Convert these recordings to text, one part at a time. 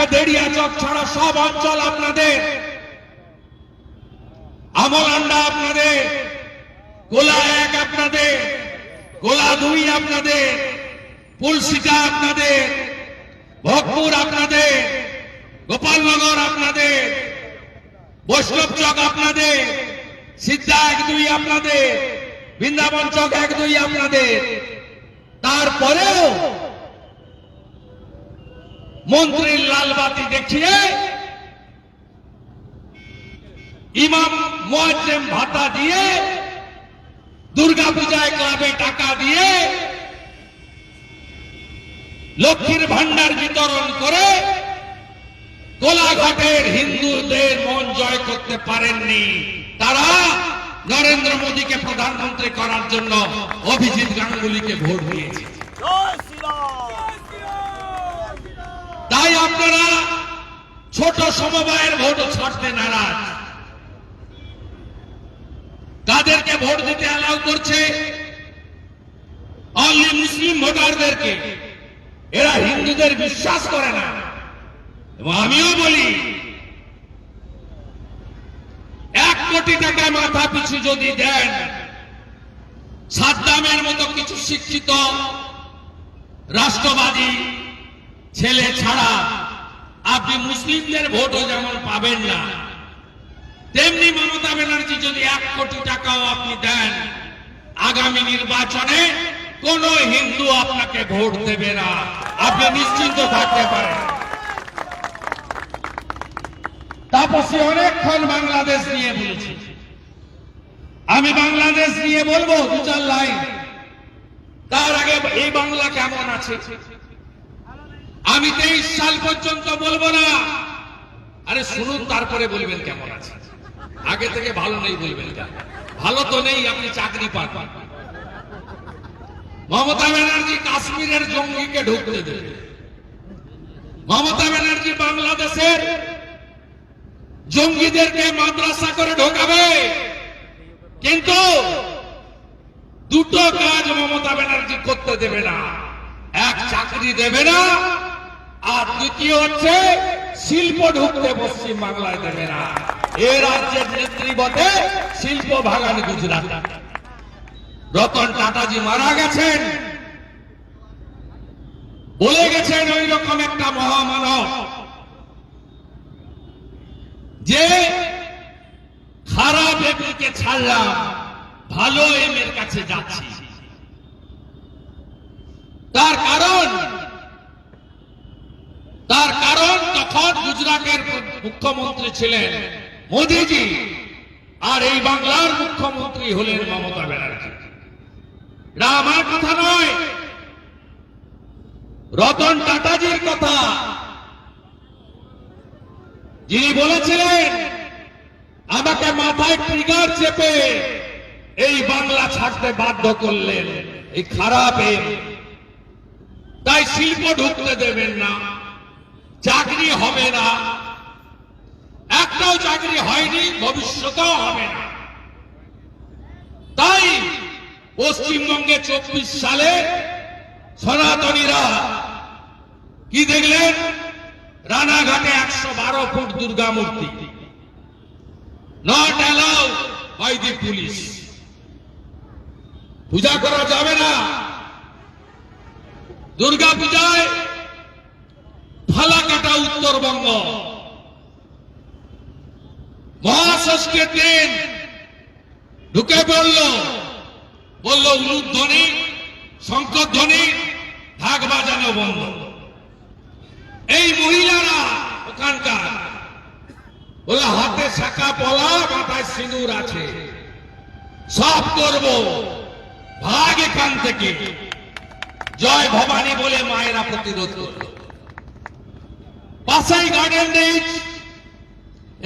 একটা দেড়িয়া চক ছাড়া সব অঞ্চল আপনাদের। আমলান্ডা আপনাদের, গোলা এক আপনাদের, গোলা দুই আপনাদের পুলসিকা আপনাদের, ভোগপুর আপনাদের, গোপালনগর আপনাদের, বৈষ্ণব চক আপনাদের, সিদ্ধা এক দুই আপনাদের, বৃন্দাবন চক এক দুই আপনাদের। তারপরেও মন্ত্রীর লালবাতি দেখিয়ে ইমাম মোয়াজ্জেম ভাতা দিয়ে দুর্গা পূজায় ক্লাবে টাকা দিয়ে লক্ষ্মীর ভান্ডার বিতরণ করে কোলাঘাটের হিন্দুদের মন জয় করতে পারেননি। তারা নরেন্দ্র মোদীকে প্রধানমন্ত্রী করার জন্য অভিজিৎ গাঙ্গুলিকে ভোট দিয়েছে। তাই আপনারা ছোট সমবায়ের ভোট ছাড়তে নারাজ। তাদেরকে ভোট দিতে অ্যালাউ করছে অনলি মুসলিম ভোটারদেরকে। এরা হিন্দুদের বিশ্বাস করে না। এবং আমিও বলি, এক কোটি টাকা মাথা পিছু যদি দেন, সাদ্দামের মতো কিছু শিক্ষিত, রাষ্ট্রবাদী ছেলে ছাড়া আপনি মুসলিমদের ভোটও যেমন পাবেন না, তেমনি মমতা ব্যানার্জি যদি এক কোটি টাকাও আপনি দেন, আগামী নির্বাচনে কোন হিন্দু আপনাকে ভোট দেবে না। আপনি নিশ্চিন্ত থাকতে পারেন। তাপসী অনেকক্ষণ বাংলাদেশ নিয়ে বলেছি। আমি বাংলাদেশ নিয়ে বলব দু চার লাইন। তার আগে এই বাংলা কেমন আছে? আমি তেইশ সাল পর্যন্ত বলব না। আরে শুনুন, তারপরে বলবেন কেমন আছে। আগে থেকে ভালো নেই বলবেন ভালো তো নেই, আপনি চাকরি পান। মমতা ব্যানার্জি কাশ্মীরের জঙ্গিকে ঢুকতে দেবে। মমতা ব্যানার্জি বাংলাদেশের জঙ্গিদেরকে মাদ্রাসা করে ঢোকাবে। কিন্তু দুটো কাজ মমতা ব্যানার্জি করতে দেবে না। এক, চাকরি দেবে না। দ্বিতীয় হচ্ছে শিল্প ঢুকতে পশ্চিম বাংলায় দেবে না। এ রাজ্যের নেত্রী শিল্প ভাগান গুজরাট। রতন টাটাজি মারা গেছেন। বলে গেছেন ওই রকম একটা মহামানব। যে খারাপ এমকে ছাড়লাম, ভালো এম এর কাছে যাচ্ছি। তার কারণ তার কারণ তখন গুজরাটের মুখ্যমন্ত্রী ছিলেন মোদিজি। আর এই বাংলার মুখ্যমন্ত্রী হলেন মমতা ব্যানার্জি। এটা আমার কথা নয়। রতন টাটাজির কথা। যিনি বলেছিলেন, আমাকে মাথায় ট্রিগার চেপে এই বাংলা ছাড়তে বাধ্য করলেন এই খারাপ তাই শিল্প ঢুকতে দেবেন না। চাকরি হবে না। একটাও চাকরি হয়নি, ভবিষ্যতেও হবে না। তাই পশ্চিমবঙ্গে চব্বিশ সালে সনাতনীরা কি দেখলেন? রানাঘাটে একশো বারো ফুট দুর্গা মূর্তি। Not allow by the police পূজা করা যাবে না। দুর্গা পূজায় ফালাকাটা উত্তরবঙ্গ। মহাষষ্ঠীর দিন ঢুকে পড়ল। বলল, উলুধ্বনি, শঙ্করধ্বনি ঢাক বাজানো বন্ধ। এই মহিলারা ওখানকার। বলে হাতে শাখা পলা, মাথায় সিঁদুর আছে। সব করব। ভাগ এখান থেকে। জয় ভবানী বলে মায়েরা প্রতিরোধ করল। পাশাই গার্ডেন রিচ,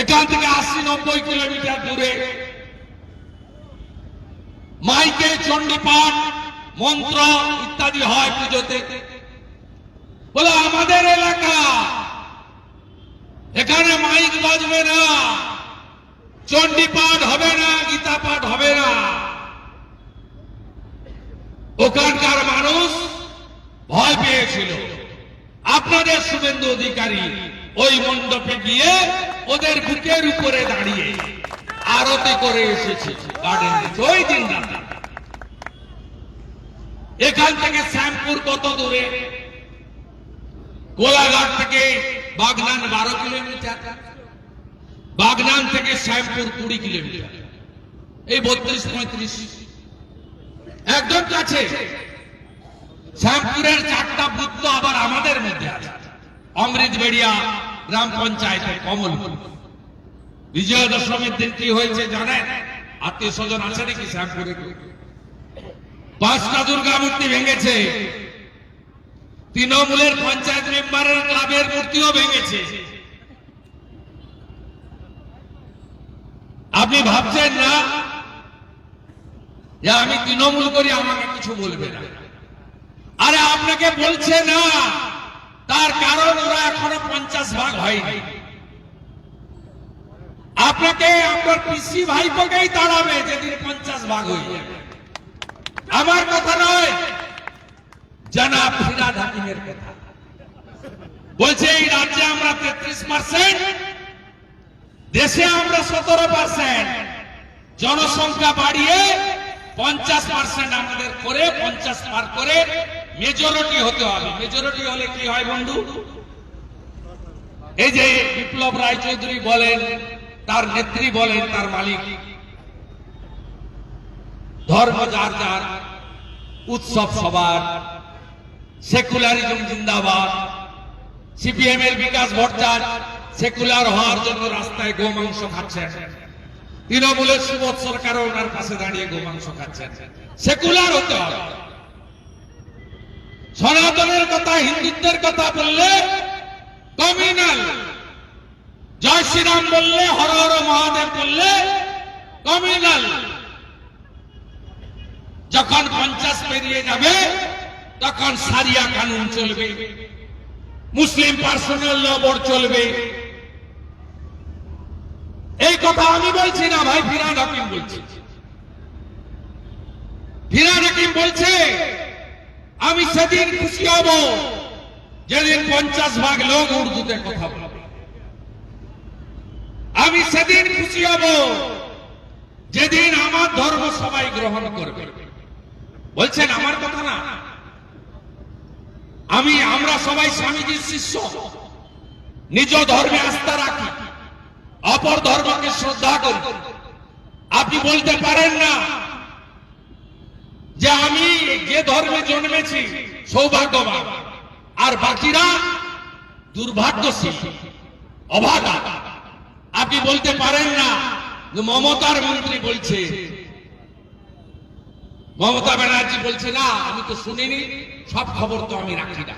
এখান থেকে আশি নব্বই কিলোমিটার দূরে। মাইকে চণ্ডীপাঠ, মন্ত্র ইত্যাদি হয় পুজোতে। বলে, আমাদের এলাকা, এখানে মাইক বাজবে না চণ্ডী পাঠ হবে না, গীতা পাঠ হবে না। ওখানকার মানুষ ভয় পেয়েছিল। আপনাদের শুভেন্দু অধিকারী ওই মণ্ডপে গিয়ে ওদের বুকের উপরে দাঁড়িয়ে আরতি করে এসেছে। গার্ডেনে ওই দিন এখান থেকে শ্যামপুর কত দূরে? কোলাঘাট থেকে বাগনান বারো কিলোমিটার। বাগনান থেকে শ্যামপুর কুড়ি কিলোমিটার। এই বত্রিশ পঁয়ত্রিশ। একদম কাছে। শ্যামপুরের চারটা তো আবার আমাদের মধ্যে আছে। অমৃত বেড়িয়া গ্রাম পঞ্চায়েতের কমলপুর বিজয়া দশমীর দিন কি হয়েছে জানেন? আত্মীয় স্বজন আছে নাকি শ্যামপুরে পাঁচটা দুর্গা মূর্তি ভেঙেছে। তৃণমূলের পঞ্চায়েত মেম্বারের ক্লাবের মূর্তিও ভেঙেছে। আপনি ভাবছেন না? যে আমি তৃণমূল করি, আমাকে কিছু বলবে না। আপনাকে বলছে না, তার কারণ ওরা এখনও পঞ্চাশ ভাগ হয়নি। আপনাকে আপনার পিসি ভাইপোকেই দাঁড়াবে যেদিন পঞ্চাশ ভাগ হয়ে যাবে। আমার কথা নয়, জনাব ফিরাদ হাকিমের কথা। বলছে, এই রাজ্যে আমরা তেত্রিশ পার্সেন্ট দেশে আমরা সতেরো পার্সেন্ট জনসংখ্যা বাড়িয়ে পঞ্চাশ পার্সেন্ট আমাদের করে, পঞ্চাশ পার করে মেজরিটি হতে হবে। মেজরিটি হলে কি হয় বন্ধু? এই যে বিপ্লব রায় চৌধুরী বলেন, তার নেত্রী বলেন, তার মালিক। ধর্ম যার যার, উৎসব সবার, সেকুলারিজম জিন্দাবাদ। সিপিএম এর বিকাশ ভট্টার সেকুলার হওয়ার জন্য রাস্তায় গোমাংস খাচ্ছেন। তৃণমূলের সুবোধ সরকার ওনার পাশে দাঁড়িয়ে গোমাংস খাচ্ছেন। সেকুলার হতে হবে। সনাতনের কথা, হিন্দুত্বের কথা বললে কমিউনাল। জয় শ্রীরাম বললে, হর হর মহাদেব বললে কমিউনাল। যখন পঞ্চাশ পেরিয়ে যাবে, তখন সারিয়া কানুন চলবে। মুসলিম পার্সোনাল ল বোর্ড চলবে। এই কথা আমি বলছি না ভাই ফিরান হাকিম বলছি। ফিরান হাকিম বলছে আমি সেদিন খুশি হব। যেদিন পঞ্চাশ ভাগ লোক উর্দুতে কথা বলবে। আমি সেদিন খুশি হব। যেদিন আমার ধর্ম সবাই গ্রহণ করবে। বলছেন, আমার কথা না? আমি, আমরা সবাই স্বামীজির শিষ্য। নিজ ধর্মে আস্থা রাখি। অপর ধর্মকে শ্রদ্ধা করি। আপনি বলতে পারেন না যে আমি যে ধর্মে জন্মেছি, সৌভাগ্যবান। আর বাকিরা দুর্ভাগ্যশীল অভাগা আপনি বলতে পারেন না যে মমতার মন্ত্রী বলছে। মমতা ব্যানার্জি বলছে, না, আমি তো শুনিনি, সব খবর তো আমি রাখি না।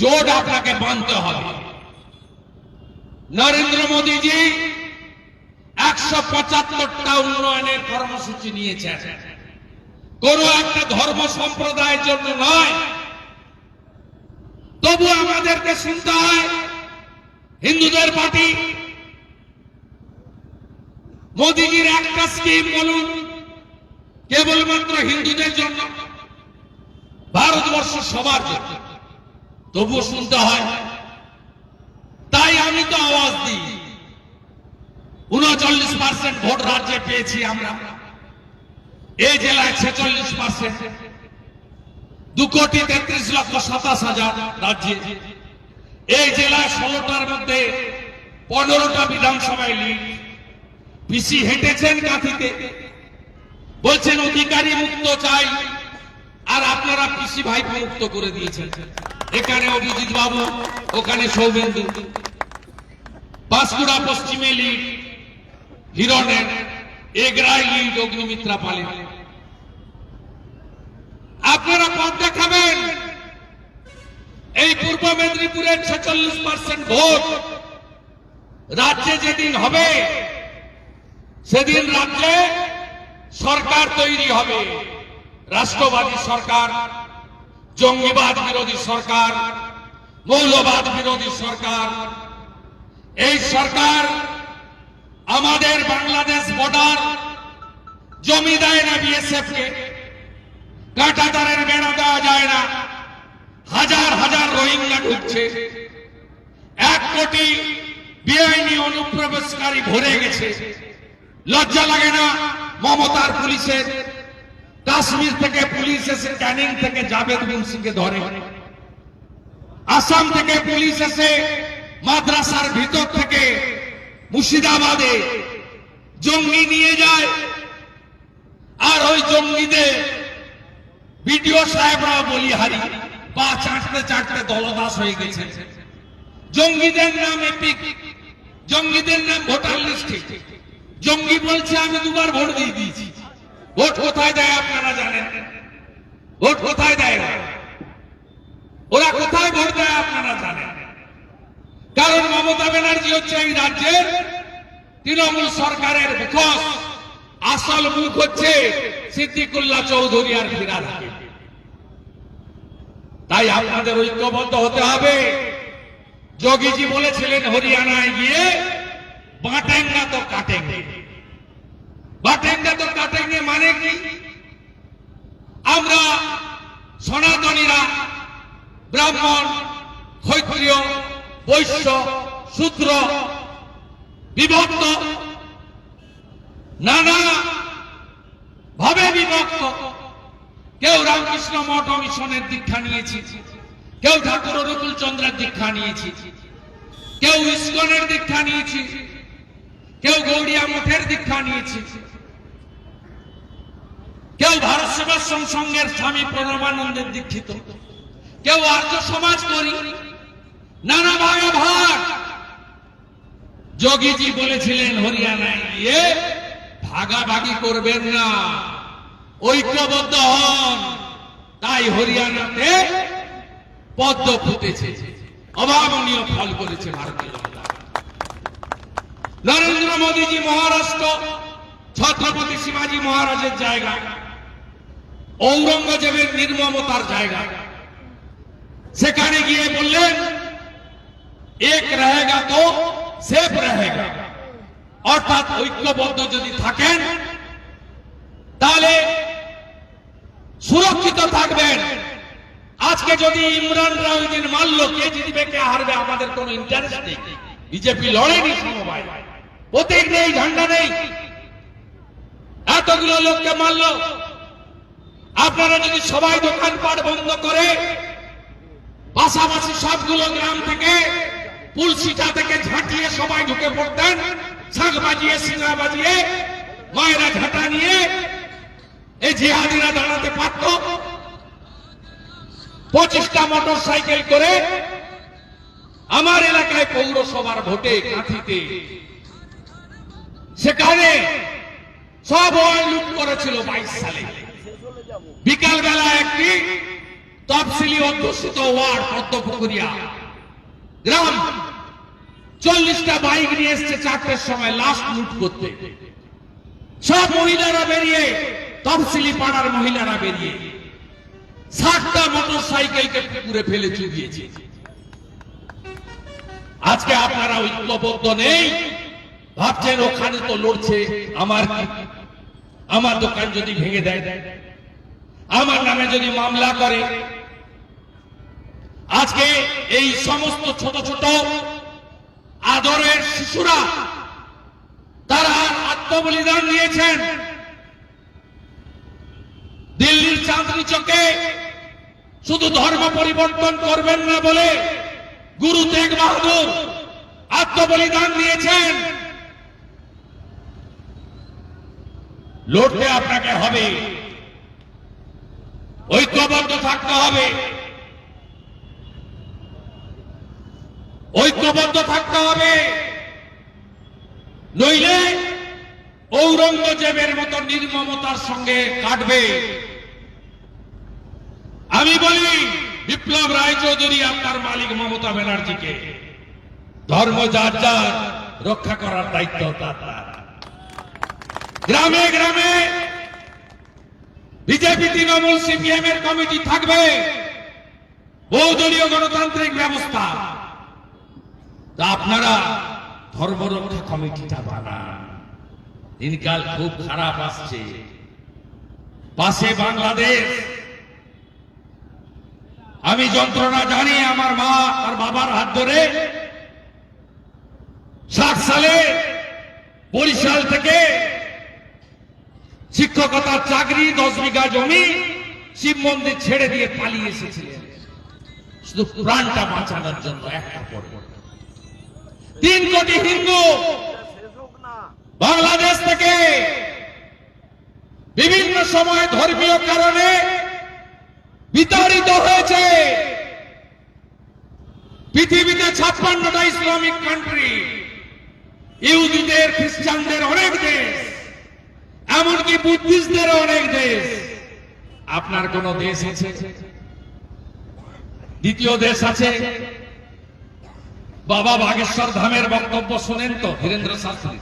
জোট আপনাকে মানতে হবে। নরেন্দ্র মোদীজি পঁচাত্তরটা উন্নয়নের কর্মসূচি নিয়েছেন। কোন একটা ধর্ম সম্প্রদায়ের জন্য নয়। তবু আমাদেরকে শুনতে হয়, হিন্দুদের পার্টি। মোদীজির একটা স্কিম বলুন, কেবলমাত্র হিন্দুদের জন্য, ভারতবর্ষ সবার জন্য। তবুও শুনতে হয় তাই আমি তো আওয়াজ দিই উনচল্লিশ পার্সেন্ট ভোট রাজ্যে পেয়েছি আমরা। এই জেলায় ছেচল্লিশ পার্সেন্ট দু কোটি তেত্রিশ লক্ষ সাতাশ হাজার রাজ্যে। এই জেলায় ষোলোটার মধ্যে পনেরোটা বিধানসভায় লিড পিসি হেঁটেছেন কাঁথিতে। বলছেন, অধিকারী মুক্ত চাই। আর আপনারা পিসি ভাই মুক্ত করে দিয়েছেন। এখানে অভিজিৎ বাবু, ওখানে সৌমেন্দু। বাঁশকুড়া পশ্চিমে লিড হিরণের এগরাই অগ্নিমিত্রা পালে আপনারা পথ দেখাবেন। এই পূর্ব মেদিনীপুরের ছেচল্লিশ পার্সেন্ট ভোট রাজ্যে যেদিন হবে, সেদিন রাজ্যে সরকার তৈরি হবে। রাষ্ট্রবাদী সরকার, জঙ্গিবাদ বিরোধী সরকার, মৌলবাদ বিরোধী সরকার। এই সরকার আমাদের বাংলাদেশ বর্ডার জমি দেয় না বিএসএফ কে। কাঁটাতারের বেড়া দেওয়া যায় না। হাজার হাজার রোহিঙ্গা ঢুকছে। এক কোটি বেআইনি অনুপ্রবেশকারী ভরে গেছে। লজ্জা লাগে না মমতার পুলিশের? কাশ্মীর থেকে পুলিশ এসে ক্যানিং থেকে জাভেদ মুন্সিকে ধরে। আসাম থেকে পুলিশ এসে মাদ্রাসার ভিতর থেকে মুর্শিদাবাদে জঙ্গি নিয়ে যায়। আর ওই জঙ্গিদের বিডিও সাহেবরা বলিহারি, পা চাটতে চাটতে দলদাস হয়ে গেছে। জঙ্গিদের নাম এপিক, জঙ্গিদের নাম ভোটার লিস্টে। জঙ্গি বলছে, আমি দুবার ভোট দিয়ে দিয়েছি। ভোট কোথায় দেয় আপনারা জানেন? ভোট কোথায় দেয়? ওরা কোথায় ভোট দেয় আপনারা জানেন? কারণ মমতা ব্যানার্জি হচ্ছে এই রাজ্যের তৃণমূল সরকারের মুখোশ। আসল মুখ হচ্ছে সিদ্দিকুল্লাহ চৌধুরী আর হাকিম। তাই আপনাদের ঐক্যবদ্ধ হতে হবে। যোগীজি বলেছিলেন, হরিয়ানায় গিয়ে বাটেঙ্গা তো কাটেঙ্গে। বাটেঙ্গা তো কাটেঙ্গে মানে কি? আমরা সনাতনীরা, ব্রাহ্মণ, ক্ষত্রিয় বৈশ্য, শূদ্র, বিভক্ত, নানা ভাবে বিভক্ত। কেউ রামকৃষ্ণ মঠ মিশনের দীক্ষা নিয়েছি, কেউ ঠাকুর অনুকূল চন্দ্রের দীক্ষা নিয়েছি, কেউ ইস্কনের দীক্ষা নিয়েছি, কেউ গৌড়িয়া মঠের দীক্ষা নিয়েছি, কেউ ভারত সেবাশ্রম সংঘের স্বামী প্রণবানন্দের দীক্ষিত, কেউ আর্য সমাজ করি নানা ভাগে ভাগ। যোগীজি বলেছিলেন, হরিয়ানায় গিয়ে ভাগাভাগি করবেন না। ঐক্যবদ্ধ হন। তাই হরিয়ানাতে পদ্ম ফুটেছে। অভাবনীয় ফল করেছে ভারতীয় জনতা। নরেন্দ্র মোদীজি মহারাষ্ট্র, ছত্রপতি শিবাজী মহারাজের জায়গা। ঔরঙ্গজেবের নির্মমতার জায়গা। সেখানে গিয়ে বললেন এক रहेगा তো সেফ रहेगा অর্থাৎ ঐক্যবদ্ধ যদি থাকেন তাহলে সুরক্ষিত থাকবেন আজকে যদি ইমরান রাউদ্দিন মারল কে জিতবে কে হারবে আমাদের কোনো ইন্টারেস্ট নেই বিজেপি লড়েনি সমবায় প্রতীক নেই ঝান্ডা নেই এতগুলো লোককে মারল আপনারা যদি সবাই দোকানপাট বন্ধ করে পাশাপাশি সবগুলো গ্রাম থেকে পুলসিটা থেকে ঝাঁটিয়ে সবাই ঢুকে পড়তেন শাঁখ বাজিয়ে সিঙ্গা বাজিয়ে, মায়েরা ঝাঁটা নিয়ে এই জিহাদিরা দাঁড়াতে পারত। পঁচিশটা মোটর সাইকেল করে আমার এলাকায় পৌরসভার ভোটে কাঁথিতে। সেখানে সব লুট করেছিল বাইশ সালে। বিকাল বেলা একটি তফসিলি অধ্যুষিত ওয়ার্ড পদ্মপুকুরিয়া। গ্রাম। চল্লিশটা বাইক নিয়ে এসছে চারটের সময় লাস্ট লুট করতে। সব মহিলারা বেরিয়ে, তফসিলি পাড়ার মহিলারা বেরিয়ে ষাটটা মোটর সাইকেলকে পুকুরে ফেলে চুবিয়েছে আজকে আপনারা ঐক্যবদ্ধ নেই। ভাবছেন ওখানে তো লড়ছে, আমার? আমার দোকান যদি ভেঙে দেয়, আমার নামে যদি মামলা করে আজকে এই সমস্ত ছোট ছোট আদরের শিশুরা, তারা আত্মবলিদান দিয়েছেন দিল্লির চাঁদনি চকে শুধু ধর্ম পরিবর্তন করবেন না বলে গুরু তেগ বাহাদুর আত্মবলিদান দিয়েছেন লড়তে আপনাকে হবে। ঐক্যবদ্ধ থাকতে হবে। ঐক্যবদ্ধ থাকতে হবে। নইলে ঔরঙ্গজেবের মতো নির্মমতার সঙ্গে কাটবে। আমি বলি, বিপ্লব রায়চৌধুরী আপনার মালিক মমতা ব্যানার্জিকে। ধর্ম যার যার, রক্ষা করার দায়িত্ব তার। গ্রামে গ্রামে বিজেপি তৃণমূল সিপিএম এর কমিটি থাকবে। বহুদলীয় গণতান্ত্রিক ব্যবস্থা। আপনারা ধর্মরক্ষা কমিটিটা বানান। দিনকাল খুব খারাপ আসছে। পাশে বাংলাদেশ। আমি যন্ত্রণা জানি আমার মা আর বাবার হাত ধরে ষাট সালে বরিশাল থেকে শিক্ষকতার চাকরি, দশ বিঘা জমি, শিব মন্দির ছেড়ে দিয়ে পালিয়ে এসেছিলেন। শুধু প্রাণটা বাঁচানোর জন্য একটা পর তিন কোটি হিন্দু বাংলাদেশ থেকে বিভিন্ন সময় ধর্মীয় কারণে বিতাড়িত হয়েছে। পৃথিবীতে ছাপ্পান্নটা ইসলামিক কান্ট্রি ইহুদিদের, খ্রিস্টানদের অনেক দেশ, এমনকি বুদ্ধিস্টদের অনেক দেশ। আপনার কোন দেশ আছে? দ্বিতীয় দেশ আছে? বাবা বাগেশ্বর ধামের বক্তব্য শোনেন তো ধীরেন্দ্র শাস্ত্রী।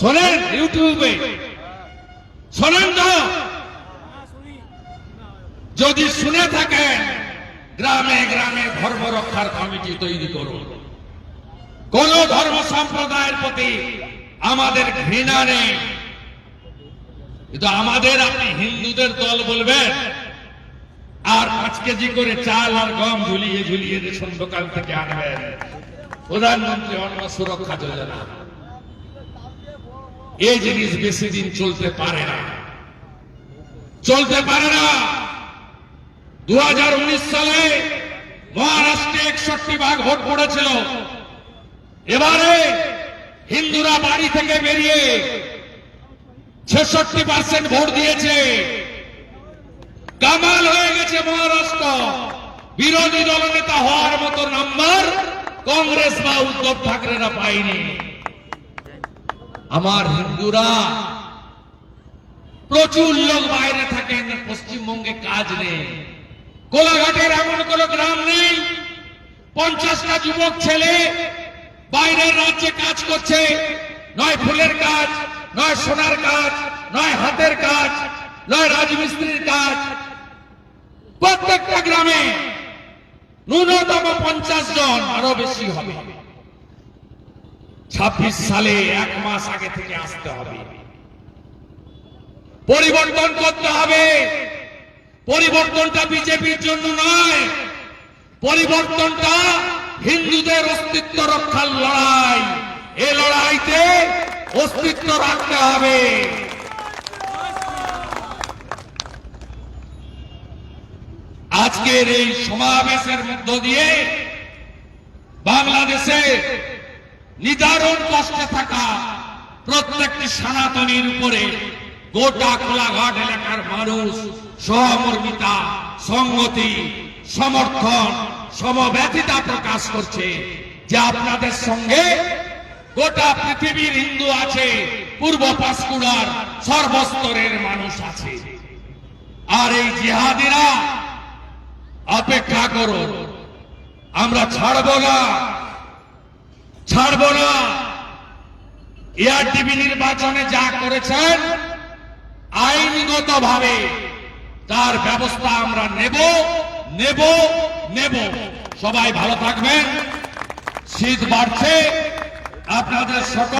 শোনেন। ইউটিউবে। শোনেন তো। যদি শুনে থাকেন গ্রামে গ্রামে ধর্ম রক্ষার কমিটি তৈরি করুন। কোন ধর্ম সম্প্রদায়ের প্রতি আমাদের ঘৃণা নেই। কিন্তু আমাদের আপনি হিন্দুদের দল বলবেন আর পাঁচ কেজি করে চাল আর গম ঝুলিয়ে ঝুলিয়ে রেশন দোকান থেকে আনবেন। প্রধানমন্ত্রী অন্ন সুরক্ষা যোজনা। এই জিনিস বেশি দিন চলতে পারে না। চলতে পারে না। দু হাজার উনিশ সালে মহারাষ্ট্রে একষট্টি ভাগ ভোট পড়েছিল। এবারে হিন্দুরা বাড়ি থেকে বেরিয়ে ছেষট্টি পার্সেন্ট ভোট দিয়েছে। কামাল হয়ে গেছে মহারাষ্ট্র। বিরোধী দলনেতা হওয়ার মতো নাম্বার কংগ্রেস বা উদ্ধব ঠাকরেরা পায়নি। আমার হিন্দুরা, প্রচুর লোক বাইরে থাকেন পশ্চিমবঙ্গে কাজ নেই। কোলাঘাটের এমন কোন গ্রাম নেই, পঞ্চাশটা যুবক ছেলে বাইরের রাজ্যে কাজ করছে। নয় ফুলের কাজ নয় সোনার কাজ নয় হাতের কাজ নয় রাজমিস্ত্রির কাজ প্রত্যেকটা গ্রামে ন্যূনতম পঞ্চাশ জন আরও বেশি হবে। ছাব্বিশ সালে এক মাস আগে থেকে আসতে হবে। পরিবর্তন করতে হবে। পরিবর্তনটা বিজেপির জন্য নয়, পরিবর্তনটা হিন্দুদের অস্তিত্ব রক্ষার লড়াই। এ লড়াইতে অস্তিত্ব রাখতে হবে। আজকের এই সমাবেশের মধ্য দিয়ে বাংলাদেশে নিদারুণ কষ্টে থাকা প্রত্যেকটি সনাতনীর উপরে গোটা কোলাঘাট এলাকার মানুষ, সহমর্মিতা সংগতি সমর্থন, সমব্যথিতা প্রকাশ করছে যে আপনাদের সঙ্গে গোটা পৃথিবীর হিন্দু আছে, পূর্ব পাঁশকুড়ার সর্বস্তরের মানুষ আছে। আর এই জিহাদিরা অপেক্ষা করুন। আমরা ছাড়ব না। ছাড়ব না। এআরটিভি নির্বাচনে যা করেছেন আইনগত ভাবে তার ব্যবস্থা আমরা নেব নেব নেব। সবাই ভালো থাকবেন। শীত বাড়ছে। আপনাদের সকল